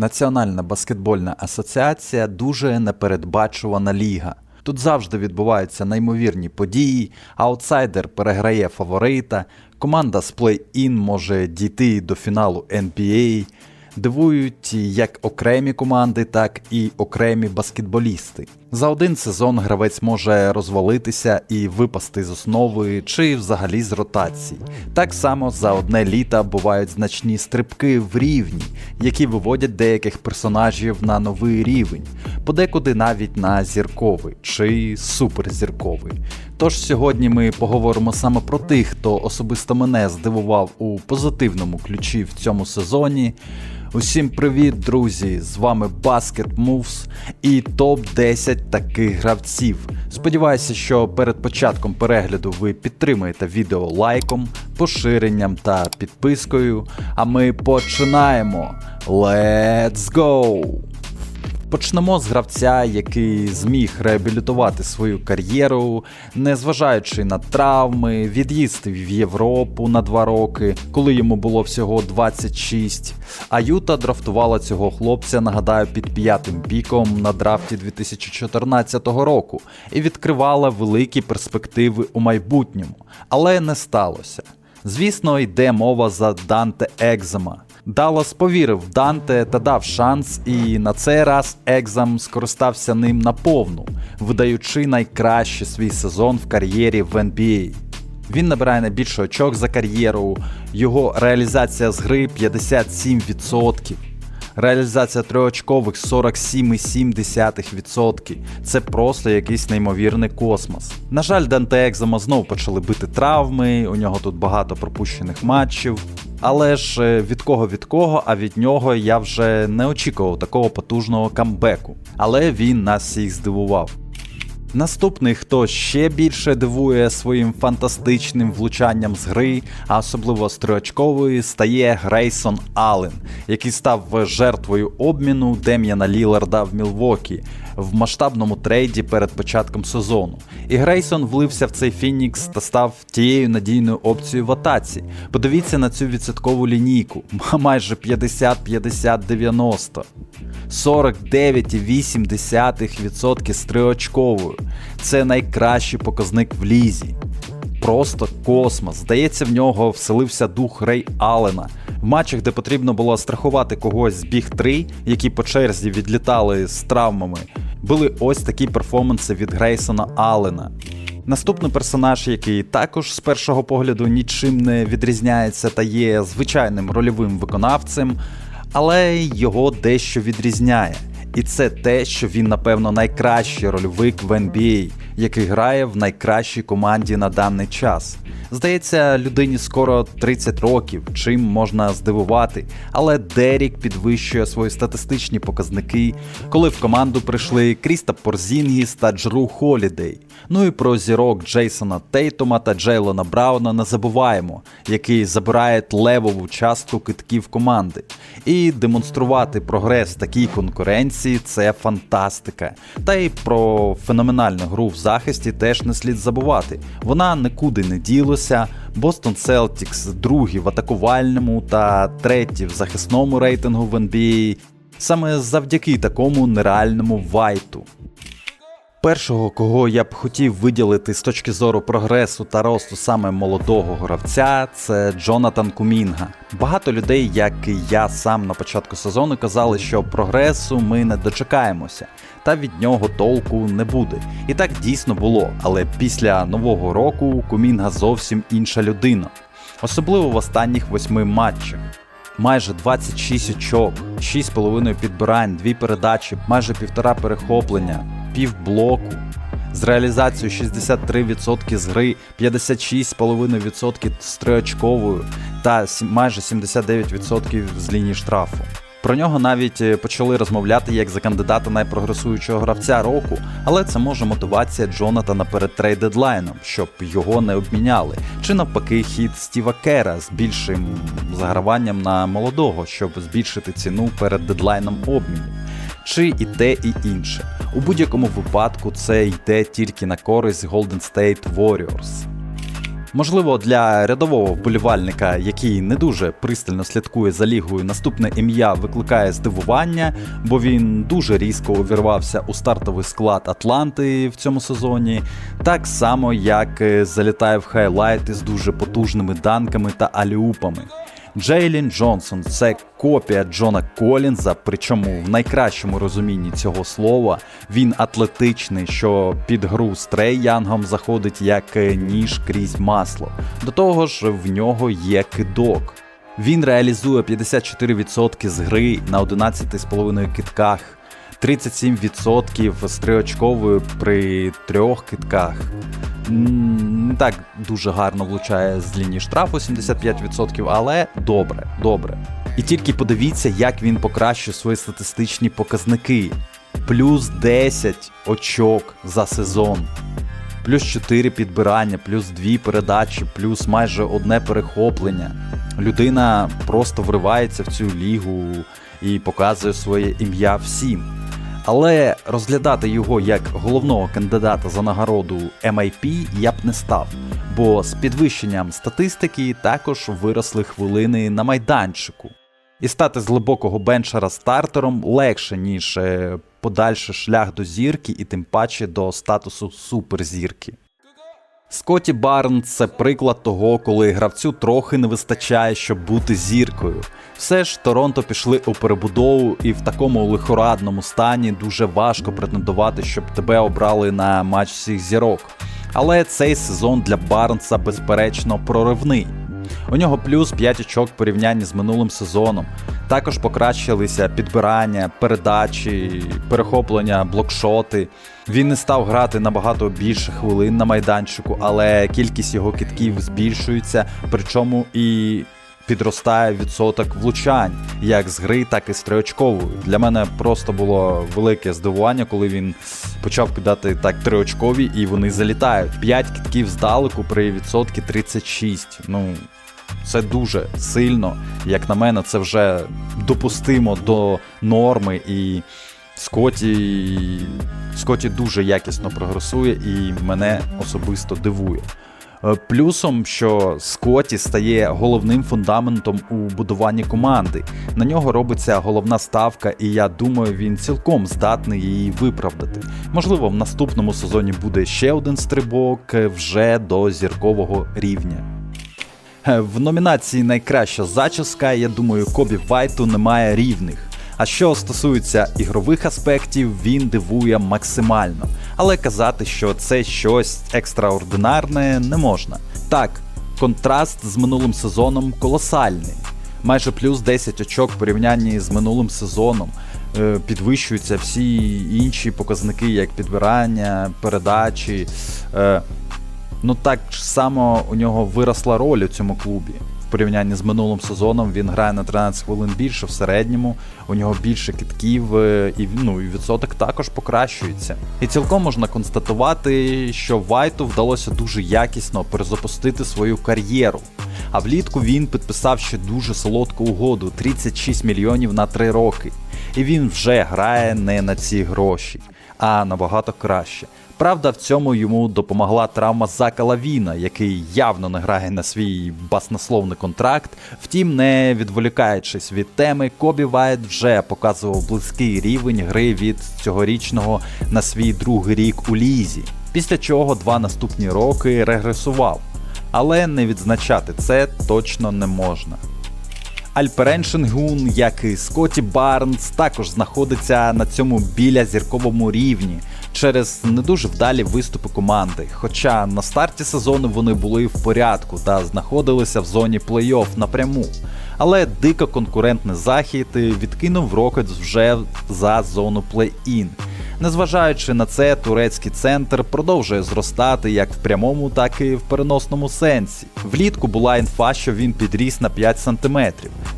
Національна баскетбольна асоціація дуже непередбачувана ліга. Тут завжди відбуваються неймовірні події, аутсайдер переграє фаворита, команда з плей-ін може дійти до фіналу NBA. Дивують як окремі команди, так і окремі баскетболісти. За один сезон гравець може розвалитися і випасти з основи чи взагалі з ротації. Так само за одне літо бувають значні стрибки в рівні, які виводять деяких персонажів на новий рівень, подекуди навіть на зірковий чи суперзірковий. Тож сьогодні ми поговоримо саме про тих, хто особисто мене здивував у позитивному ключі в цьому сезоні. Усім привіт, друзі! З вами Basket Moves і топ-10 таких гравців. Сподіваюся, що перед початком перегляду ви підтримаєте відео лайком, поширенням та підпискою. А ми починаємо. Let's go! Почнемо з гравця, який зміг реабілітувати свою кар'єру, незважаючи на травми, від'їзд в Європу на два роки, коли йому було всього 26. А Юта драфтувала цього хлопця, нагадаю, під п'ятим піком на драфті 2014 року і відкривала великі перспективи у майбутньому, але не сталося. Звісно, йде мова за Данте Екзема. Даллас повірив в Данте та дав шанс, і на цей раз Екзам скористався ним наповну, видаючи найкращий свій сезон в кар'єрі в NBA. Він набирає найбільше очок за кар'єру, його реалізація з гри 57%. Реалізація триочкових 47,7%. Це просто якийсь неймовірний космос. На жаль, Данте Екзама знову почали бити травми, у нього тут багато пропущених матчів. Але ж е, від кого від кого, а від нього я вже не очікував такого потужного камбеку. Але він нас всіх здивував. Наступний, хто ще більше дивує своїм фантастичним влучанням з гри, а особливо з триочкової, стає Грейсон Аллен, який став жертвою обміну Дем'яна Ліларда в Мілвокі в масштабному трейді перед початком сезону. І Грейсон влився в цей Фінікс та став тією надійною опцією в атаці. Подивіться на цю відсоткову лінійку, майже 50-50-90. 49,8% з триочковою. Це найкращий показник в лізі. Просто космос. Здається, в нього вселився дух Рей Аллена. В матчах, де потрібно було страхувати когось з біг 3, які по черзі відлітали з травмами, були ось такі перформанси від Грейсона Аллена. Наступний персонаж, який також з першого погляду нічим не відрізняється та є звичайним рольовим виконавцем, але його дещо відрізняє. І це те, що він, напевно, найкращий рольовик в NBA, який грає в найкращій команді на даний час. Здається, людині скоро 30 років, чим можна здивувати, але Дерік підвищує свої статистичні показники, коли в команду прийшли Кріста Порзінгіс та Джру Холідей. Ну і про зірок Джейсона Тейтума та Джейлона Брауна не забуваємо, які забирають левову частку китків команди. І демонструвати прогрес такій конкуренції це фантастика. Та й про феноменальну гру в захисті теж не слід забувати. Вона нікуди не ділася. Бостон Селтікс другі в атакувальному та треті в захисному рейтингу в NBA. Саме завдяки такому нереальному вайту. Першого, кого я б хотів виділити з точки зору прогресу та росту саме молодого гравця, це Джонатан Кумінга. Багато людей, як і я сам на початку сезону, казали, що прогресу ми не дочекаємося, та від нього толку не буде. І так дійсно було. Але після нового року Кумінга зовсім інша людина, особливо в останніх восьми матчах. Майже 26 очок, 6,5 підбирань, 2 передачі, майже півтора перехоплення, півблоку. З реалізацією 63% з гри, 56,5% з триочковою та майже 79% з лінії штрафу. Про нього навіть е, почали розмовляти як за кандидата найпрогресуючого гравця року, але це може мотивація Джонатана перед трейд дедлайном, щоб його не обміняли, чи навпаки хід Стіва Кера з більшим заграванням на молодого, щоб збільшити ціну перед дедлайном обміну. Чи і те, і інше. У будь-якому випадку це йде тільки на користь Golden State Warriors. Можливо, для рядового вболівальника, який не дуже пристально слідкує за лігою, наступне ім'я викликає здивування, бо він дуже різко увірвався у стартовий склад Атланти в цьому сезоні, так само як е, залітає в хайлайти з дуже потужними данками та аліупами. Джейлін Джонсон це копія Джона Колінза, причому в найкращому розумінні цього слова він атлетичний, що під гру з Трей Янгом заходить як е, ніж крізь масло. До того ж, в нього є кидок. Він реалізує 54% з гри на 11,5 китках. 37% з триочковою при трьох китках. Не так дуже гарно влучає з лінії штрафу 75%, але добре, добре. І тільки подивіться, як він покращує свої статистичні показники. Плюс 10 очок за сезон, плюс 4 підбирання, плюс 2 передачі, плюс майже одне перехоплення. Людина просто вривається в цю лігу і показує своє ім'я всім. Але розглядати його як головного кандидата за нагороду MIP я б не став, бо з підвищенням статистики також виросли хвилини на майданчику. І стати з глибокого бенчера стартером легше, ніж е, подальший шлях до зірки і тим паче до статусу суперзірки. Скотті Барн це приклад того, коли гравцю трохи не вистачає, щоб бути зіркою. Все ж Торонто пішли у перебудову, і в такому лихорадному стані дуже важко претендувати, щоб тебе обрали на матч всіх зірок. Але цей сезон для Барнса безперечно проривний. У нього плюс 5 очок в порівнянні з минулим сезоном. Також покращилися підбирання, передачі, перехоплення, блокшоти. Він не став грати набагато більше хвилин на майданчику, але кількість його китків збільшується, причому і підростає відсоток влучань, як з гри, так і з триочковою. Для мене просто було велике здивування, коли він почав кидати так триочкові, і вони залітають. 5 китків здалеку при відсотки 36. Ну, це дуже сильно. Як на мене, це вже допустимо до норми і. Скотті, Скотті дуже якісно прогресує і мене особисто дивує. Е, Плюсом, що Скотті стає головним фундаментом у будуванні команди. На нього робиться головна ставка, і я думаю, він цілком здатний її виправдати. Можливо, в наступному сезоні буде ще один стрибок е, вже до зіркового рівня. Е, В номінації Найкраща зачіска, я думаю, Кобі Вайту немає рівних. А що стосується ігрових аспектів, він дивує максимально. Але казати, що це щось екстраординарне, не можна. Так, контраст з минулим сезоном колосальний. Майже плюс 10 очок в порівнянні з минулим сезоном. Е, Підвищуються всі інші показники, як підбирання, передачі. Ну так само у нього виросла роль у цьому клубі. В порівнянні з минулим сезоном він грає на 13 хвилин більше в середньому, у нього більше китків, е, і ну, і відсоток також покращується. І цілком можна констатувати, що Вайту вдалося дуже якісно перезапустити свою кар'єру. А влітку він підписав ще дуже солодку угоду 36 мільйонів на 3 роки. І він вже грає не на ці гроші, а набагато краще. Правда, в цьому йому допомогла травма Зака Лавіна, який явно не грає на свій баснословний контракт. Втім, не відволікаючись від теми, Кобі Вайт вже показував близький рівень гри від цьогорічного на свій другий рік у лізі. Після чого два наступні роки регресував. Але не відзначати це точно не можна. Альперен Шенгун, як і Скотті Барнс, також знаходиться на цьому біля зірковому рівні через не дуже вдалі виступи команди. Хоча на старті сезону вони були в порядку та знаходилися в зоні плей-офф напряму. Але дико конкурентний захід відкинув Рокетс вже за зону плей-ін. Незважаючи на це, турецький центр продовжує зростати як в прямому, так і в переносному сенсі. Влітку була інфа, що він підріс на 5 см.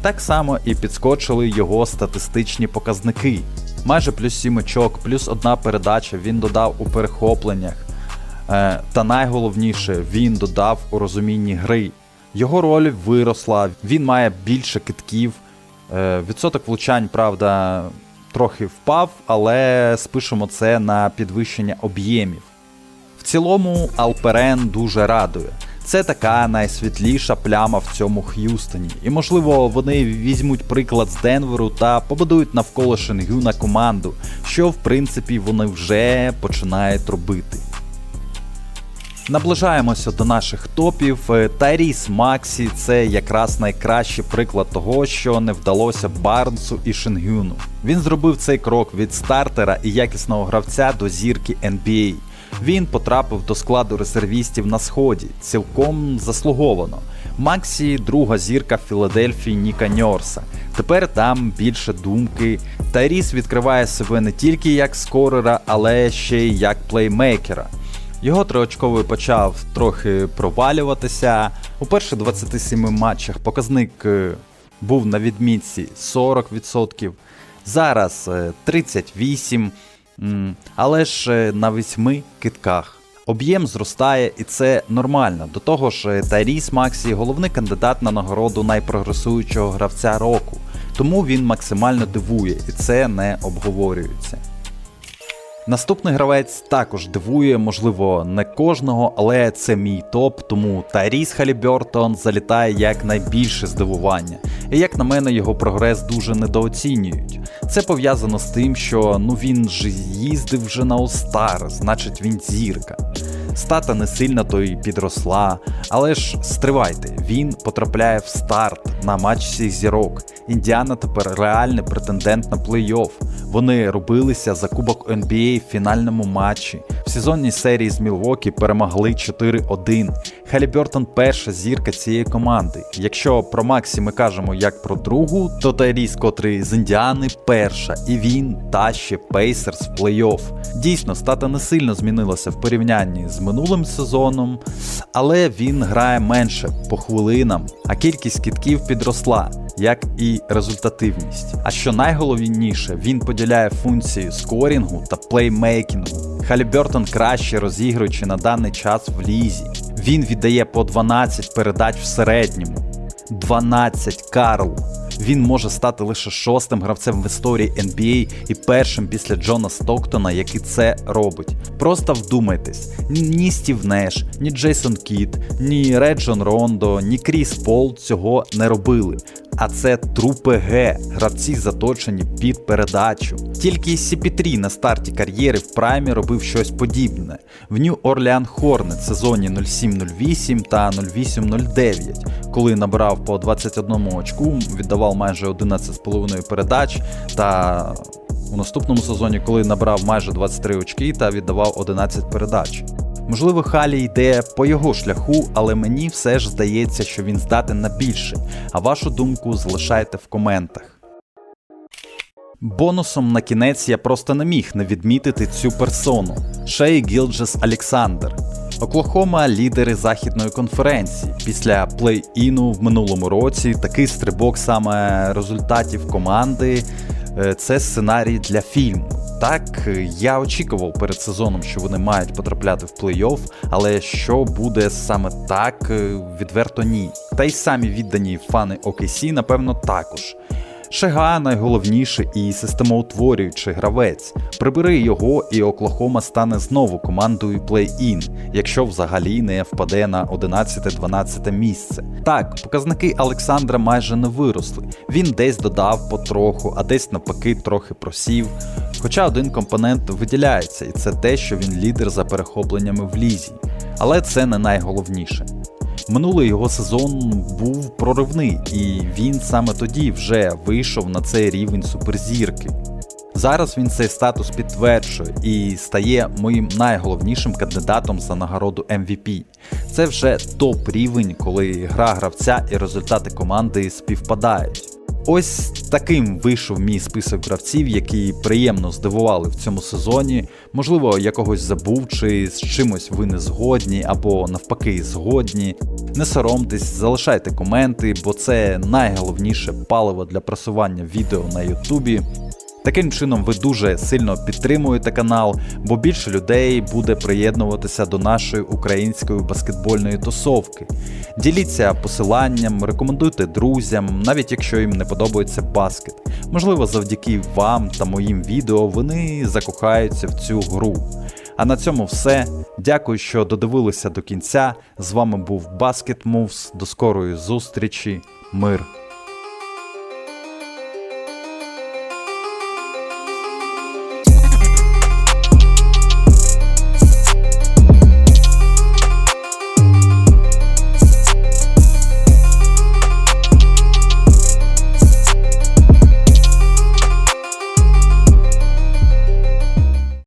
Так само і підскочили його статистичні показники. Майже плюс 7 очок, плюс одна передача він додав у перехопленнях. Е, та найголовніше, він додав у розумінні гри. Його роль виросла, він має більше китків. Е, відсоток влучань, правда, трохи впав, але спишемо це на підвищення об'ємів. В цілому Алперен дуже радує. Це така найсвітліша пляма в цьому Х'юстоні. І можливо вони візьмуть приклад з Денверу та побудують навколо Шенгюна команду, що в принципі вони вже починають робити. Наближаємося до наших топів. Е, Тайріс Максі це якраз найкращий приклад того, що не вдалося Барнсу і Шенгюну. Він зробив цей крок від стартера і якісного гравця до зірки NBA. Він потрапив до складу резервістів на сході, цілком заслуговано. Максі друга зірка Філадельфії Ніка Ньорса. Тепер там більше думки. Тайріс відкриває себе не тільки як скорера, але ще й як плеймейкера. Його триочковий почав трохи провалюватися. У перших 27 матчах показник е, був на відмітці 40%. Зараз е, 38%, але ж е, на 8 китках. Об'єм зростає і це нормально. До того ж, е, Тайріс Максі головний кандидат на нагороду найпрогресуючого гравця року. Тому він максимально дивує і це не обговорюється. Наступний гравець також дивує, можливо, не кожного, але це мій топ, тому Тайріс Халібертон залітає як найбільше здивування. І як на мене, його прогрес дуже недооцінюють. Це пов'язано з тим, що ну він ж їздив вже на Остар, значить він зірка. Стата не сильно то й підросла, але ж стривайте, він потрапляє в старт на матч всіх зірок. Індіана тепер реальний претендент на плей-офф. Вони робилися за Кубок NBA в фінальному матчі. Сезонній серії з Мілвокі перемогли 4-1. Халібертон перша зірка цієї команди. Якщо про Максі ми кажемо як про другу, то Тайріс, котрий з Індіани, перша, і він тащить Пейсерс в плей-офф. Дійсно, стата не сильно змінилася в порівнянні з минулим сезоном, але він грає менше по хвилинам, а кількість кітків підросла, як і результативність. А що найголовніше, він поділяє функції скорінгу та плеймейкінгу. Халібертон краще розігруючи на даний час в лізі. Він віддає по 12 передач в середньому. 12 Карл. Він може стати лише шостим гравцем в історії NBA і першим після Джона Стоктона, який це робить. Просто вдумайтесь: ні Стів Неш, ні Джейсон Кіт, ні Реджон Рондо, ні Кріс Пол цього не робили. А це трупи Г, гравці заточені під передачу. Тільки CP3 на старті кар'єри в праймі робив щось подібне. В New Orleans Hornets сезоні 07-08 та 08-09, коли набирав по 21 очку, віддавав майже 11,5 передач та у наступному сезоні, коли набрав майже 23 очки та віддавав 11 передач. Можливо, Халі йде по його шляху, але мені все ж здається, що він здатен на більше. А вашу думку залишайте в коментах. Бонусом на кінець я просто не міг не відмітити цю персону Шей Гілджес Александр. Оклахома лідери західної конференції. Після плей-іну в минулому році такий стрибок саме результатів команди. Е, Це сценарій для фільму. Так, я очікував перед сезоном, що вони мають потрапляти в плей-офф, але що буде саме так, е, відверто ні. Та й самі віддані фани OKC, напевно, також. Шега найголовніший і системоутворюючий гравець. Прибери його, і Оклахома стане знову командою плей-ін, якщо взагалі не впаде на 11-12 місце. Так, показники Олександра майже не виросли. Він десь додав потроху, а десь навпаки трохи просів. Хоча один компонент виділяється, і це те, що він лідер за перехопленнями в лізі. Але це не найголовніше. Минулий його сезон був проривний, і він саме тоді вже вийшов на цей рівень суперзірки. Зараз він цей статус підтверджує і стає моїм найголовнішим кандидатом за нагороду MVP. Це вже топ рівень, коли гра гравця і результати команди співпадають. Ось таким вийшов мій список гравців, які приємно здивували в цьому сезоні. Можливо, я когось забув, чи з чимось ви не згодні, або навпаки згодні. Не соромтесь, залишайте коменти, бо це найголовніше паливо для просування відео на Ютубі. Таким чином ви дуже сильно підтримуєте канал, бо більше людей буде приєднуватися до нашої української баскетбольної тусовки. Діліться посиланням, рекомендуйте друзям, навіть якщо їм не подобається баскет. Можливо, завдяки вам та моїм відео вони закохаються в цю гру. А на цьому все. Дякую, що додивилися до кінця. З вами був Basket Moves. До скорої зустрічі. Мир.